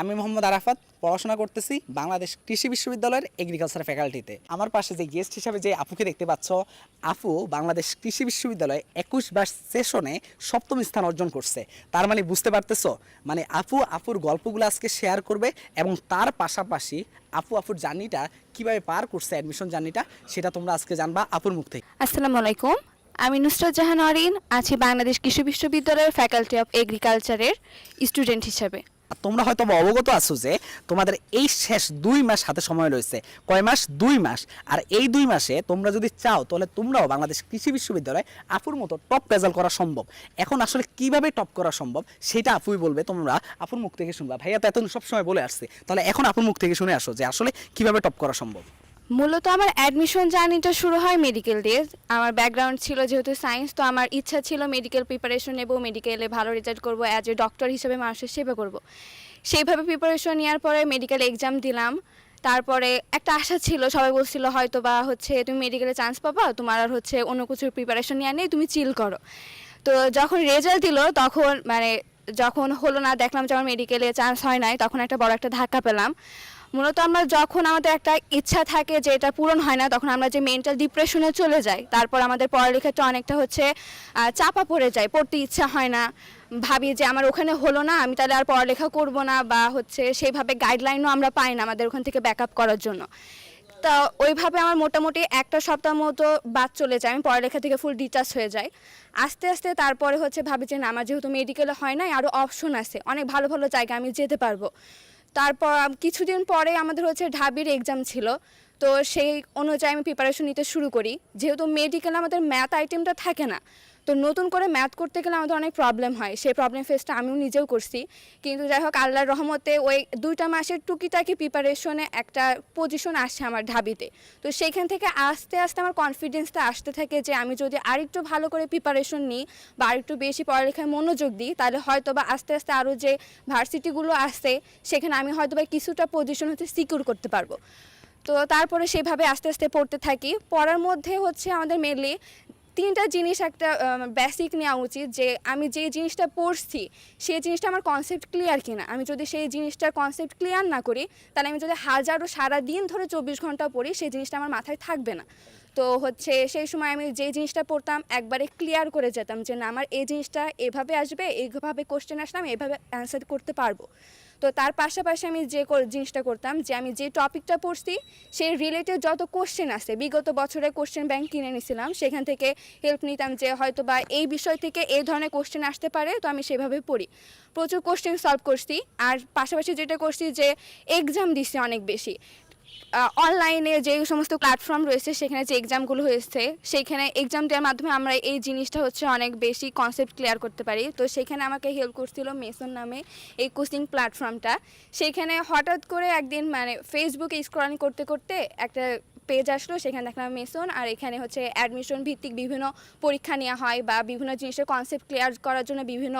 আমি মোহাম্মদ আরাফাত, পড়াশোনা করতেছি বাংলাদেশ কৃষি বিশ্ববিদ্যালয়ের এগ্রিকালচার ফ্যাকাল্টিতে আমার পাশে যে গেস্ট হিসাবে যে আপুকে দেখতে পাচ্ছ, আপু বাংলাদেশ কৃষি বিশ্ববিদ্যালয়ে একুশ বার সেশনে সপ্তম স্থান অর্জন করছে। তার মানে বুঝতে পারতেছ? মানে আপু, আপুর গল্পগুলো আজকে শেয়ার করবে এবং তার পাশাপাশি আপু, আপুর জার্নিটা কীভাবে পার করছে অ্যাডমিশন জার্নিটা সেটা তোমরা আজকে জানবা আপুর মুখ থেকে। আসসালামু আলাইকুম। আমি নুসরাত জাহান আছি বাংলাদেশ কৃষি বিশ্ববিদ্যালয়ের ফ্যাকাল্টি অফ এগ্রিকালচারের স্টুডেন্ট হিসেবে। তোমরা হয়তো অবগত আছো যে তোমাদের এই শেষ দুই মাস হাতে সময় রয়েছে। কয় মাস? দুই মাস। আর এই দুই মাসে তোমরা যদি চাও, তাহলে তোমরাও বাংলাদেশ কৃষি বিশ্ববিদ্যালয়ে আপুর মতো টপ রেজাল্ট করা সম্ভব। এখন আসলে কীভাবে টপ করা সম্ভব, সেটা আপুই বলবে। তোমরা আপুর মুখ থেকে শুনবা। ভাইয়া তো এত সবসময় বলে আসছে। তাহলে এখন আপুর মুখ থেকে শুনে আসো যে আসলে কীভাবে টপ করা সম্ভব। মূলত আমার অ্যাডমিশন জার্নিটা শুরু হয় মেডিকেল দিয়ে। আমার ব্যাকগ্রাউন্ড ছিল যেহেতু সায়েন্স তো আমার ইচ্ছা ছিল মেডিকেল প্রিপারেশন নেব মেডিকেলে ভালো রেজাল্ট করব অ্যাজ এ ডক্টর হিসেবে মানুষের সেবা করব। সেইভাবে প্রিপারেশন নেওয়ার পরে মেডিকেল এক্সাম দিলাম। তারপরে একটা আশা ছিল, সবাই বলছিল হয়তো বা হচ্ছে তুমি মেডিকেলে চান্স পাবা, তোমার আর হচ্ছে অন্য কিছুর প্রিপারেশন নেওয়া নেই, তুমি চিল করো। তো যখন রেজাল্ট দিল, তখন মানে যখন হলো না, দেখলাম যে আমার মেডিকেলে চান্স হয় নাই, তখন একটা বড় একটা ধাক্কা পেলাম। মূলত আমরা যখন আমাদের একটা ইচ্ছা থাকে যে এটা পূরণ হয় না, তখন আমরা যে মেন্টাল ডিপ্রেশনে চলে যাই, তারপর আমাদের পড়ালেখাটা অনেকটা হচ্ছে চাপা পড়ে যায়, পড়তে ইচ্ছা হয় না। ভাবি যে আমার ওখানে হলো না, আমি তাহলে আর পড়ালেখা করব না বা হচ্ছে সেইভাবে গাইডলাইনও আমরা পাই না আমাদের ওখান থেকে ব্যাক আপ করার জন্য। তা ওইভাবে আমার মোটামুটি একটা সপ্তাহ মতো বাদ চলে যায়, আমি পড়ালেখা থেকে ফুল ডিটাচ হয়ে যাই। আস্তে আস্তে তারপরে হচ্ছে ভাবি যে না, আমার যেহেতু মেডিকেলে হয় নাই আরও অপশন আছে, অনেক ভালো ভালো জায়গা আমি যেতে পারব। তারপর কিছুদিন পরে আমাদের হচ্ছে ঢাবির এক্সাম ছিল। তো সেই অনুযায়ী আমি প্রিপারেশন নিতে শুরু করি। যেহেতু মেডিকেল আমাদের ম্যাথ আইটেমটা থাকে না তো নতুন করে ম্যাথ করতে গেলে আমাদের অনেক প্রবলেম হয়। সেই প্রবলেম ফেসটা আমিও নিজেও করছি। কিন্তু যাই হোক, আল্লাহর রহমতে ওই দুইটা মাসের টুকিটাকি প্রিপারেশনে একটা পজিশন আসছে আমার ঢাবিতে। তো সেইখান থেকে আস্তে আস্তে আমার কনফিডেন্সটা আসতে থাকে যে আমি যদি আরেকটু ভালো করে প্রিপারেশন নিই বা আরেকটু বেশি পড়ালেখায় মনোযোগ দিই, তাহলে হয়তো বা আস্তে আস্তে আরও যে ভার্সিটিগুলো আসছে সেখানে আমি হয়তো বা কিছুটা পজিশন হচ্ছে সিকিউর করতে পারব। তো তারপরে সেভাবে আস্তে আস্তে পড়তে থাকি। পড়ার মধ্যে হচ্ছে আমাদের মেনলি তিনটা জিনিস একটা বেসিক নেওয়া উচিত যে আমি যে জিনিসটা পড়ছি, সেই জিনিসটা আমার কনসেপ্ট ক্লিয়ার কিনা। আমি যদি সেই জিনিসটার কনসেপ্ট ক্লিয়ার না করি, তাহলে আমি যদি হাজারো সারা দিন ধরে চব্বিশ ঘণ্টা পড়ি, সেই জিনিসটা আমার মাথায় থাকবে না। তো হচ্ছে সেই সময় আমি যে জিনিসটা পড়তাম, একবারে ক্লিয়ার করে যেতাম যে না, আমার এই জিনিসটা এভাবে আসবে, এইভাবে কোশ্চেন আসলাম এভাবে অ্যান্সার করতে পারব। তো তার পাশাপাশি আমি যে জিনিসটা করতাম যে আমি যে টপিকটা পড়ছি, সেই রিলেটেড যত কোশ্চেন আছে, বিগত বছরে কোশ্চেন ব্যাংক কিনে নিয়েছিলাম সেখান থেকে হেল্প নিতাম যে হয়তো বা এই বিষয় থেকে এই ধরনের কোশ্চেন আসতে পারে, তো আমি সেভাবে পড়ি। প্রচুর কোশ্চেন সলভ করছি, আর পাশাপাশি যেটা করছি যে এক্সাম দিছি অনেক বেশি। অনলাইনে যে সমস্ত প্ল্যাটফর্ম রয়েছে, সেখানে যে এক্সামগুলো হয়েছে, সেইখানে এক্সাম দেওয়ার মাধ্যমে আমরা এই জিনিসটা হচ্ছে অনেক বেশি কনসেপ্ট ক্লিয়ার করতে পারি। তো সেখানে আমাকে হেল্প করছিল মেসন নামে এই কোচিং প্ল্যাটফর্মটা সেখানে হঠাৎ করে একদিন মানে ফেসবুকে স্ক্রলিং করতে করতে একটা পেজ আসলো, সেখানে দেখলাম মেসন, আর এখানে হচ্ছে অ্যাডমিশন ভিত্তিক বিভিন্ন পরীক্ষা নেওয়া হয় বা বিভিন্ন জিনিসের কনসেপ্ট ক্লিয়ার করার জন্য বিভিন্ন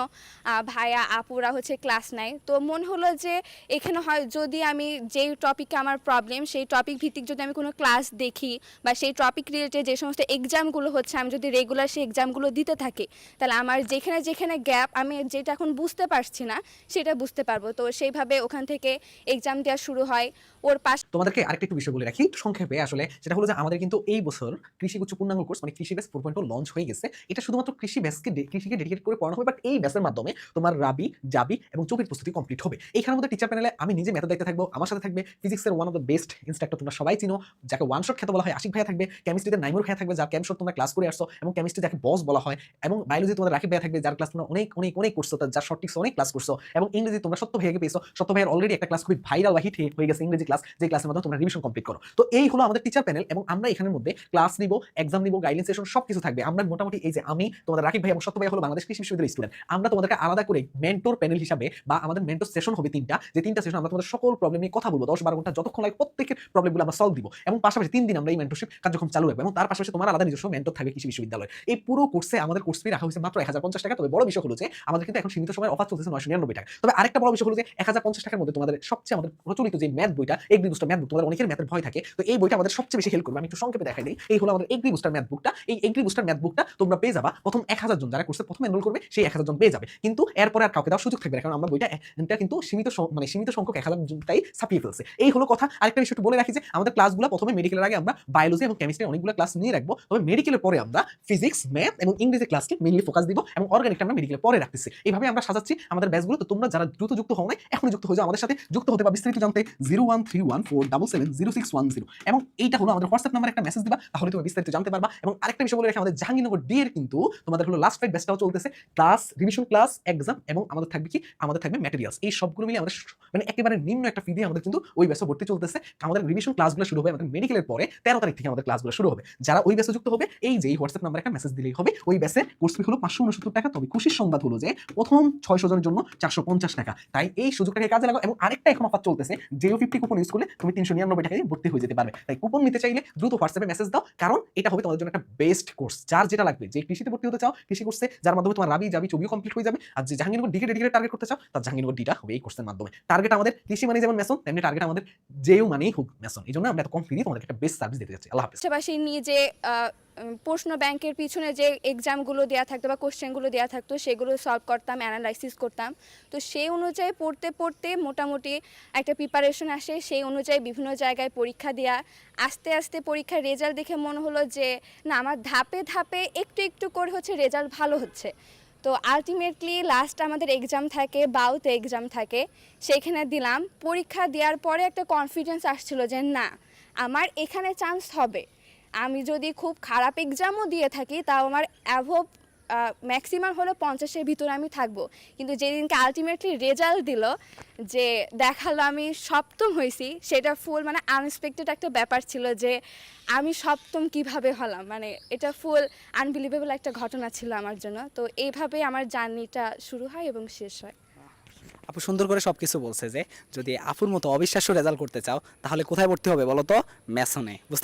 ভাইয়া, আপুরা হচ্ছে ক্লাস নেয়। তো মনে হলো যে এখানে হয়, যদি আমি যেই টপিকে আমার প্রবলেম সেই টপিক ভিত্তিক যদি আমি কোনো ক্লাস দেখি বা সেই টপিক রিলেটেড যে সমস্ত এক্সামগুলো হচ্ছে, আমি যদি রেগুলার সেই এক্সামগুলো দিতে থাকি, তাহলে আমার যেখানে যেখানে গ্যাপ আমি যেটা এখন বুঝতে পারছি না, সেটা বুঝতে পারব। তো সেইভাবে ওখান থেকে এক্সাম দেওয়া শুরু হয়। ওর পাশ তোমাদেরকে আরেকটা একটু বিষয় বলে রাখি সংক্ষেপে আসলে সেটা হলো যে আমাদের কিন্তু এই বছর কৃষি উচ্চ পূর্ণাঙ্গ কোর্স মানে কৃষি ব্যাস ফোর পয়েন্ট লঞ্চ হয়ে গেছে। এটা শুধুমাত্র কৃষি ব্যাসকে কৃষিকে ডেডিকেট করে পড়ানো হবে বাট এই ব্যাসের মাধ্যমে তোমার রাবি, জাবি এবং চোখের প্রস্তুতি কমপ্লিট হবে। এইখানের মধ্যে টিচার প্যানেলে আমি নিজে ম্যাথের দায়িত্বে থাকব, আমার সাথে থাকবে ফিজিক্সের one of the best instructor তোমরা সবাই চিনো, যাকে ওয়ান শট খেতে বলা হয় আশিক ভাইয়া থাকবে কেমিস্ট্রিতে নাইমুর ভাইয়া থাকবে, যার ক্যাম্প তোমরা ক্লাস করে আসছো, এবং কেমিস্ট্রি যাকে বস বলা হয়, এবং বায়োলজি তোমাদের রাকিব ভাইয়া থাকবে, যার ক্লাস তোমরা অনেক অনেক অনেক করছ তার যার শর্ট অনেক ক্লাস করছ, এবং ইংরেজি তোমরা সত্য ভাইয়াকে পেয়েছ, সত্য ভাইয়ের অলরেডি একটা ক্লাস খুবই ভাইরাল বা হিট হয়ে গেছে ইংরেজি ক্লাস যে ক্লাসের মাধ্যমে তোমরা রিভিশন কমপ্লিট করো। তো এই হলো আমাদের টিচার প্যানেল এবং আমরা এখানের মধ্যে ক্লাস নিব এক্সাম নিব গাইডেন্স সেশন সব কিছু থাকবে। আমরা মোটামুটি এই যে আমি, তোমাদের রাকিব ভাই এবং সত্য ভাই হলো বাংলাদেশ কৃষি বিশ্ববিদ্যালয়ের স্টুডেন্ট আমরা তোমাদেরকে আলাদা করে মেন্টর প্যানেল হিসাবে বা আমাদের মেন্টর সেশন হবে তিনটা। যে তিনটা সেশন আমরা তোমাদের সকল প্রবলেম নিয়ে কথা বলব। দশ বারো ঘণ্টা যতক্ষণ লাগে প্রত্যেকের প্রবলেমগুলো আমরা সলভ দিব। এবং পাশাপাশি তিন দিন আমরা এই মেন্টরশিপ কার্যক্রম চালু রাখব। এবং তার পাশাপাশি তোমার আলাদা নিজস্ব মেন্টর থাকবে কৃষি বিশ্ববিদ্যালয়। এই পুরো কোর্সে আমাদের কোর্স ফি রাখা হয়েছে মাত্র এক হাজার পঞ্চাশ টাকা। তবে বড় বিষয় হলো যে, আমাদের কিন্তু এখন সীমিত সময় অফার চলতেছে নয়শো নিরানব্বই টাকা তবে আরেকটা বড় বিষয় হলো যে, এক হাজার পঞ্চাশ টাকার মধ্যে তোমাদের সবচেয়ে আমাদের প্রচলিত যে ম্যাথ বইটা এগ্রি দুষ্ট ম্যাথ তোমাদের অনেকের ম্যাথের ভয় থাকে। তো এই বইটা আমাদের সবচেয়ে বেশি হেল্প করবে। আমি একটু সংক্ষেপে দেখাই দিই। এই হলো আমাদের এগ্রি বুস্টার ম্যাথ বুকটা এই এগ্রি বুস্টার ম্যাথ বুকটা তোমরা পেয়ে যাবা প্রথম এক হাজার জন। যারা কোর্সে প্রথম এনরোল করবে, সেই এক হাজার জন পেয়ে যাবে। কিন্তু এরপরে আর কাউকে দেওয়ার সুযোগ থাকবে কারণ আমরা বইটা কিন্তু সীমিত মানে সীমিত সংখ্যক এক হাজার জনটাই ছাপিয়ে ফেলছে। এই হলো কথা। আরেকটা বিষয় বলে রাখি যে, আমাদের ক্লাসগুলো প্রথমে মেডিকেলের আগে আমরা বায়োলজি এবং কেমিস্ট্রি অনেকগুলো ক্লাস নিয়ে রাখব। তবে মেডিকেলের পরে আমরা ফিজিক্স ম্যাথ এবং ইংরেজি ক্লাসকে মেইনলি ফোকাস দিব এবং অর্গানিকটা আমরা মেডিকেলের পরে রাখতেছি। এইভাবে আমরা সাজাচ্ছি আমাদের ব্যাচগুলো তো তোমরা যারা দ্রুত যুক্ত হও নাই, এখনই যুক্ত হয়ে যাও আমাদের সাথে। যুক্ত হতে বা বিস্তারিত জানতে zero one three one four double seven zero six one zero এবং এইটা হলো আমাদের হোয়াটসঅ্যাপ নাম্বার একটা মেসেজ দিবা, তাহলে তুমি বিস্তারিত জানতে পারবা। এবং আরেকটা বিষয় বলে রাখি আমাদের জাহাঙ্গীরনগর ডি এর কিন্তু তোমাদের হলো লাস্ট ফাইভ ব্যাচটাও চলতেছে। ক্লাস রিভিশন ক্লাস এক্সাম এবং আমাদের থাকবে কি? আমাদের থাকবে ম্যাটেরিয়ালস এই সবগুলো মিলে আমাদের মানে একেবারে নিম্ন একটা ফি দিয়ে আমাদের কিন্তু ওই ব্যাচে ভর্তি চলতেছে। আমাদের রিভিশন ক্লাসগুলো শুরু হবে আমাদের মেডিকেলের পরে তেরো তারিখ থেকে আমাদের ক্লাসগুলো শুরু হবে। যারা ওই ব্যাচে যুক্ত হবে, এই যে হোয়াটসঅ্যাপ নাম্বার একটা মেসেজ দিলেই হবে, ওই ব্যাচের কোর্স ফি হলো পাঁচশো উনসত্তর টাকা। তবে খুশির সংবাদ হলো যে প্রথম ছয়শো জনের জন্য চারশো পঞ্চাশ টাকা। তাই এই সুযোগটাকে কাজে লাগাও? এবং আরেকটা এখন অফার চলতেছে জিও ফিফটি কুপন ইউজ করলে তুমি তিনশো নিরানব্বই টাকা দিয়ে ভর্তি হয়ে যেতে পারবে। তাই কুপন নিতে চাইলে দ্রুত হোয়াটসঅ্যাপে মেসেজ দাও। কারণ এটা হবে তোমাদের জন্য একটা বেস্ট কোর্স যার যেটা লাগবে যে কৃষিতে ভর্তি হতে চাও কৃষি কোর্সে যার মাধ্যমে তোমার রাবি যাবি ছবিও কমপ্লিট হয়ে যাবে। আর যে জাহাঙ্গীরনগর ডিগ্রি ডিগ্রি টার্গেট করতে চাও তার জাহাঙ্গীরনগর ডিটা হবে এই কোর্সের মাধ্যমে। টার্গেট আমাদের কৃষি মানে যেমন মেসন তেমনি টার্গেট আমাদের যেও মানেই হোক মেসন এই জন্য আমরা এত কম ফ্রি তোমাদেরকে একটা বেস্ট সার্ভিস দিতে যাচ্ছি আল্লাহ হাফিজ। পাশাপাশি আহ, উম, প্রশ্ন ব্যাংকের পিছনে যে এক্সামগুলো দেওয়া থাকতো বা কোশ্চেনগুলো দেওয়া থাকতো সেগুলো সলভ করতাম অ্যানালাইসিস করতাম। তো সেই অনুযায়ী পড়তে পড়তে মোটামুটি একটা প্রিপারেশন আসে। সেই অনুযায়ী বিভিন্ন জায়গায় পরীক্ষা দেওয়া আস্তে আস্তে পরীক্ষার রেজাল্ট দেখে মনে হলো যে, না, আমার ধাপে ধাপে একটু একটু করে হচ্ছে রেজাল্ট ভালো হচ্ছে। তো আলটিমেটলি লাস্ট আমাদের এক্সাম থাকে, বাউতে এক্সাম থাকে, সেইখানে দিলাম। পরীক্ষা দেওয়ার পরে একটা কনফিডেন্স আসছিল যে, না, আমার এখানে চান্স হবে। আমি যদি খুব খারাপ এক্সামও দিয়ে থাকি, তাও আমার অ্যাভোভ ম্যাক্সিমাম হলো পঞ্চাশের ভিতরে আমি থাকব। কিন্তু যেদিনকে আলটিমেটলি রেজাল্ট দিল, যে দেখাল আমি সপ্তম হয়েছি সেটা ফুল মানে আনএক্সপেক্টেড একটা ব্যাপার ছিল যে আমি সপ্তম কীভাবে হলাম। মানে এটা ফুল আনবিলিভেবল একটা ঘটনা ছিল আমার জন্য। তো এইভাবে আমার জার্নিটা শুরু হয় এবং শেষ হয়। আপু সুন্দর করে সবকিছু বলছে যে, যদি আপুর মতো অবিশ্বাস্য রেজাল্ট করতে চাও, তাহলে কোথায় ভর্তি হবে বলো তো? ম্যাসনে। বুঝতে